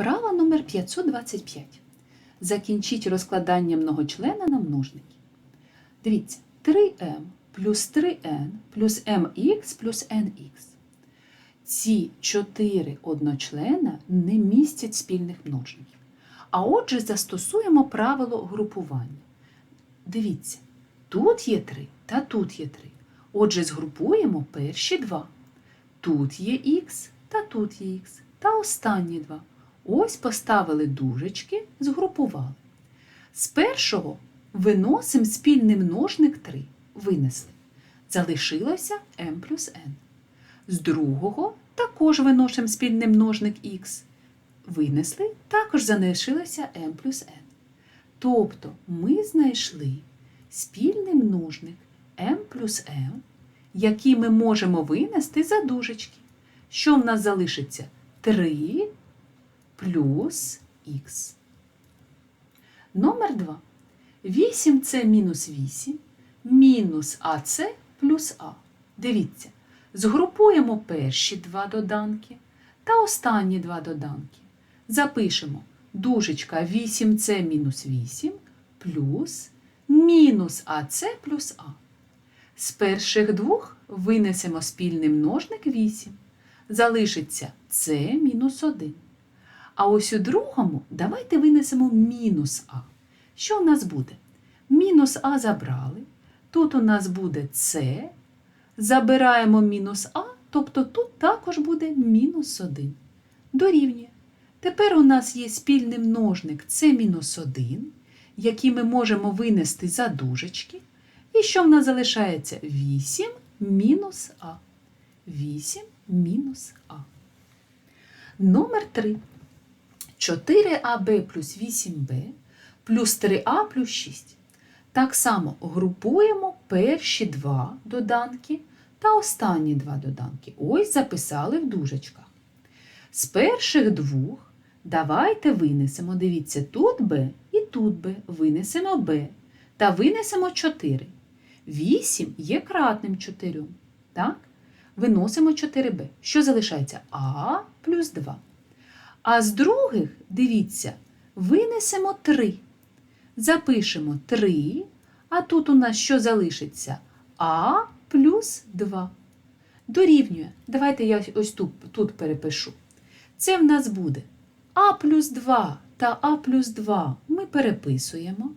Вправа номер 525. Закінчіть розкладання многочлена на множники. Дивіться, 3m плюс 3n плюс mx плюс nx. Ці чотири одночлена не містять спільних множників. А отже, застосуємо правило групування. Дивіться, тут є 3 та тут є 3. Отже, згрупуємо перші два. Тут є х та тут є х, та останні два. Ось поставили дужечки, згрупували. З першого виносимо спільний множник 3. Винесли. Залишилося m плюс n. З другого також виносимо спільний множник х. Винесли, також залишилося m плюс n. Тобто ми знайшли спільний множник m плюс m, який ми можемо винести за дужечки. Що в нас залишиться? 3 плюс х. Номер 2. 8 це мінус 8, мінус АЦ плюс А. Дивіться, згрупуємо перші два доданки та останні два доданки. Запишемо дужечка 8С мінус 8 плюс мінус АЦ плюс А. З перших двох винесемо спільний множник 8. Залишиться С мінус 1. А ось у другому давайте винесемо мінус А. Що у нас буде? Мінус А забрали. Тут у нас буде С. Забираємо мінус А, тобто тут також буде мінус 1. Дорівнює. Тепер у нас є спільний множник С мінус 1, який ми можемо винести за дужечки. І що в нас залишається? 8 мінус А. 8 мінус А. Номер 3. 4АБ плюс 8Б плюс 3А плюс 6. Так само групуємо перші два доданки та останні два доданки. Ось записали в дужечках. З перших двох давайте винесемо, дивіться, тут Б і тут Б. Винесемо Б та винесемо 4. 8 є кратним 4. Так? Виносимо 4Б. Що залишається? А плюс 2. А з других, дивіться, винесемо 3. Запишемо 3, а тут у нас що залишиться? А плюс 2. Дорівнює. Давайте я ось тут, тут перепишу. Це в нас буде А плюс 2 та А плюс 2 ми переписуємо.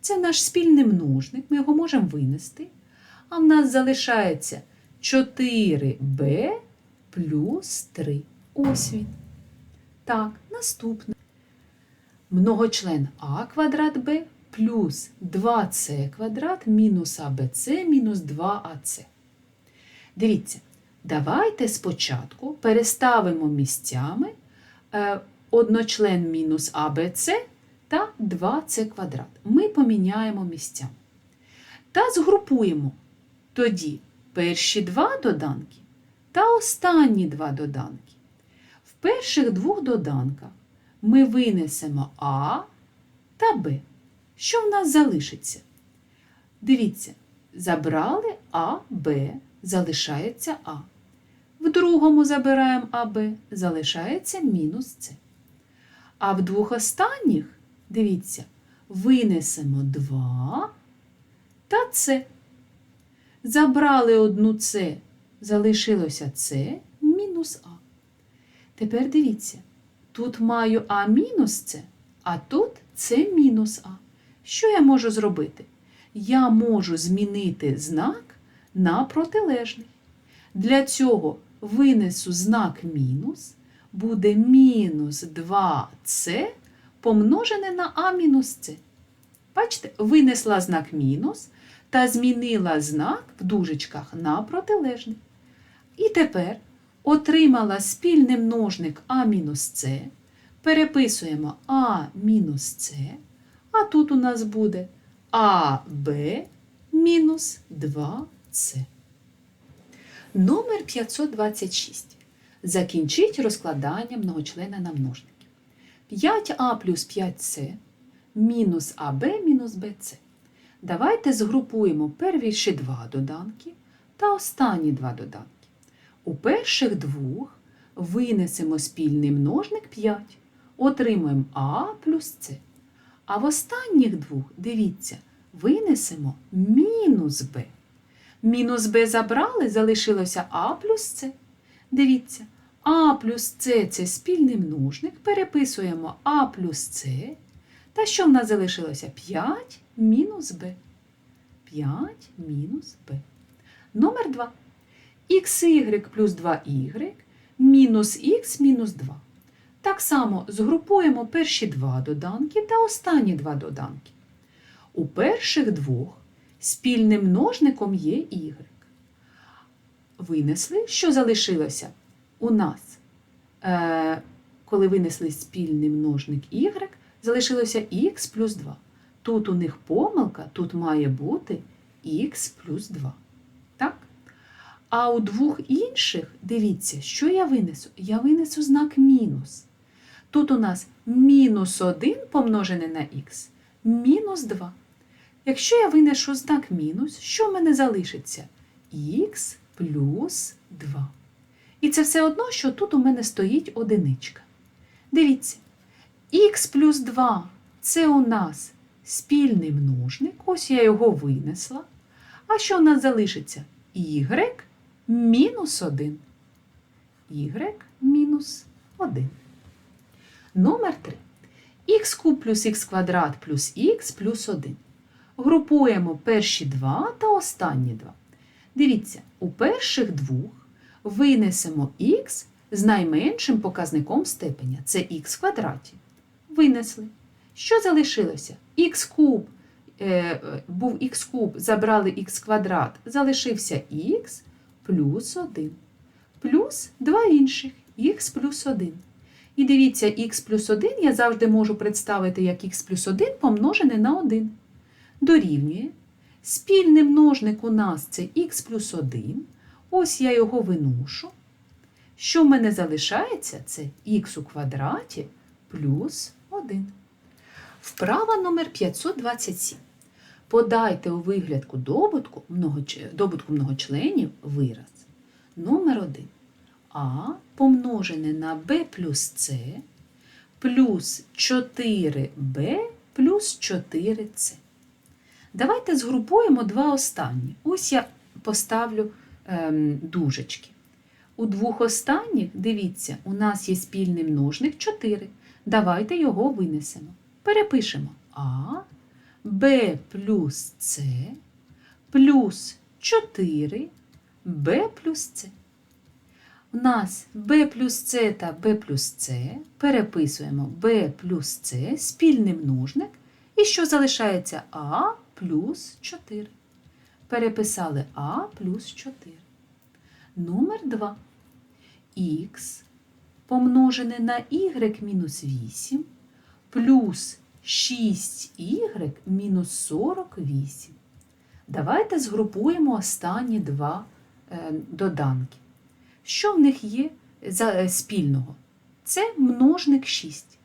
Це наш спільний множник, ми його можемо винести. А в нас залишається 4b плюс 3. Ось він. Так, наступне. Многочлен А квадрат Б плюс 2С квадрат мінус АБЦ мінус 2АЦ. Дивіться, давайте спочатку переставимо місцями е, одночлен мінус АБЦ та 2С квадрат. Ми поміняємо місцями. Та згрупуємо тоді перші два доданки та останні два доданки. Перших двох доданках ми винесемо А та Б. Що в нас залишиться? Дивіться, забрали А, Б, залишається А. В другому забираємо АБ, залишається мінус С. А в двох останніх, дивіться, винесемо 2 та С. Забрали одну С, залишилося С мінус А. Тепер дивіться, тут маю А мінус С, а тут С мінус А. Що я можу зробити? Я можу змінити знак на протилежний. Для цього винесу знак мінус, буде мінус 2С помножене на А мінус С. Бачите, винесла знак мінус та змінила знак в дужечках на протилежний. І тепер отримала спільний множник А мінус С. Переписуємо А мінус С, а тут у нас буде АБ мінус 2С. Номер 526. Закінчіть розкладання многочлена на множники. 5а плюс 5С мінус АБ мінус БЦ. Давайте згрупуємо первіші два доданки та останні два доданки. У перших двох винесемо спільний множник 5. отримуємо А плюс С. А в останніх двох, дивіться, винесемо мінус Б. Мінус Б забрали, залишилося А плюс С. Дивіться, А плюс С це спільний множник. Переписуємо А плюс С. Та що в нас залишилося? 5 мінус Б. 5 мінус Б. Номер 2. Xy плюс 2y мінус х мінус 2. Так само згрупуємо перші два доданки та останні два доданки. У перших двох спільним множником є y. Винесли, що залишилося у нас, е, коли винесли спільний множник y, залишилося х плюс 2. Тут у них помилка, тут має бути х плюс 2. А у двох інших, дивіться, що я винесу? Я винесу знак мінус. Тут у нас мінус 1 помножене на х, мінус 2. Якщо я винесу знак мінус, що в мене залишиться? х плюс 2. І це все одно, що тут у мене стоїть одиничка. Дивіться, х плюс 2 це у нас спільний множник, ось я його винесла. А що у нас залишиться? y мінус 1. y мінус 1. Номер 3. х плюс х квадрат плюс х плюс 1. Групуємо перші два та останні два. Дивіться, у перших двох винесемо х з найменшим показником степеня. Це х квадраті. Винесли. Що залишилося? х куб е, був х куб, забрали х квадрат, залишився х плюс 1. Плюс два інших х плюс 1. І дивіться, х плюс 1 я завжди можу представити як х плюс 1 помножене на 1. Дорівнює. Спільний множник у нас це х плюс 1. Ось я його виношу. Що в мене залишається? Це х у квадраті плюс 1. Вправа номер 527. Подайте у виглядку добутку, добутку многочленів вираз. Номер 1. А помножене на b плюс С плюс 4b плюс 4c. Давайте згрупуємо два останні. Ось я поставлю ем, дужечки. У двох останніх, дивіться, у нас є спільний множник 4. Давайте його винесемо. Перепишемо А, Б плюс С плюс 4 Б плюс С. У нас b плюс С та b плюс С. Переписуємо b плюс С, спільний множник. І що залишається А плюс 4. Переписали А плюс 4. Номер 2. Х помножене на y мінус 8 плюс 6y мінус 48. Давайте згрупуємо останні два е, доданки. Що в них є е, спільного? Це множник 6.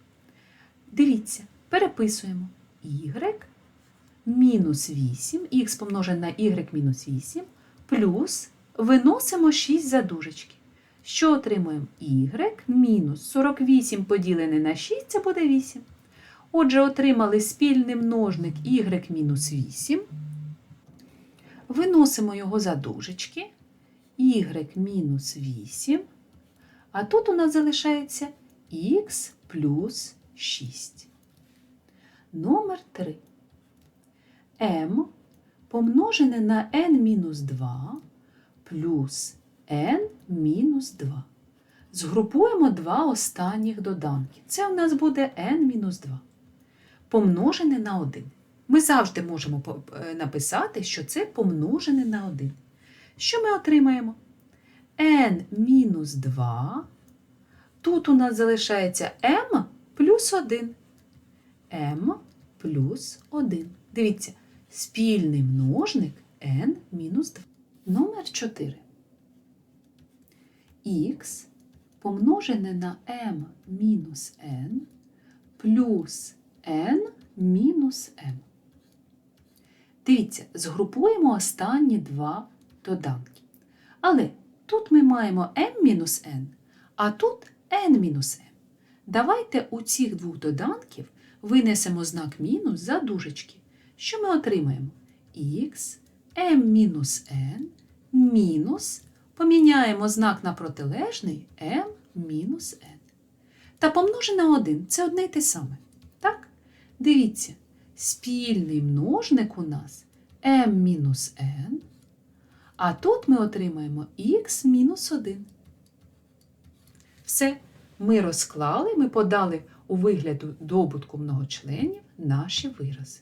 Дивіться, переписуємо y мінус 8, х помножене на y мінус 8, плюс виносимо 6 за дужечки. Що отримуємо? y мінус 48 поділене на 6, це буде 8. Отже, отримали спільний множник y-8. Виносимо його за дужечки. y-8. А тут у нас залишається х плюс 6. Номер 3. m помножене на n-2 плюс n-2. Згрупуємо два останніх доданки. Це у нас буде n мінус 2. Помножене на 1. Ми завжди можемо е, написати, що це помножене на 1. Що ми отримаємо? n мінус 2. Тут у нас залишається m плюс 1. m плюс 1. Дивіться, спільний множник n мінус 2. Номер 4. х помножене на m мінус n плюс n мінус m. Дивіться, згрупуємо останні два доданки. Але тут ми маємо m мінус n, а тут n мінус m. Давайте у цих двох доданків винесемо знак мінус за дужечки. Що ми отримаємо? х, m мінус поміняємо знак на протилежний m мінус n. Та помножи на 1 це одне й те саме. Дивіться, спільний множник у нас m мінус n, а тут ми отримаємо х мінус 1. Все, ми розклали, ми подали у вигляду добутку многочленів наші вирази.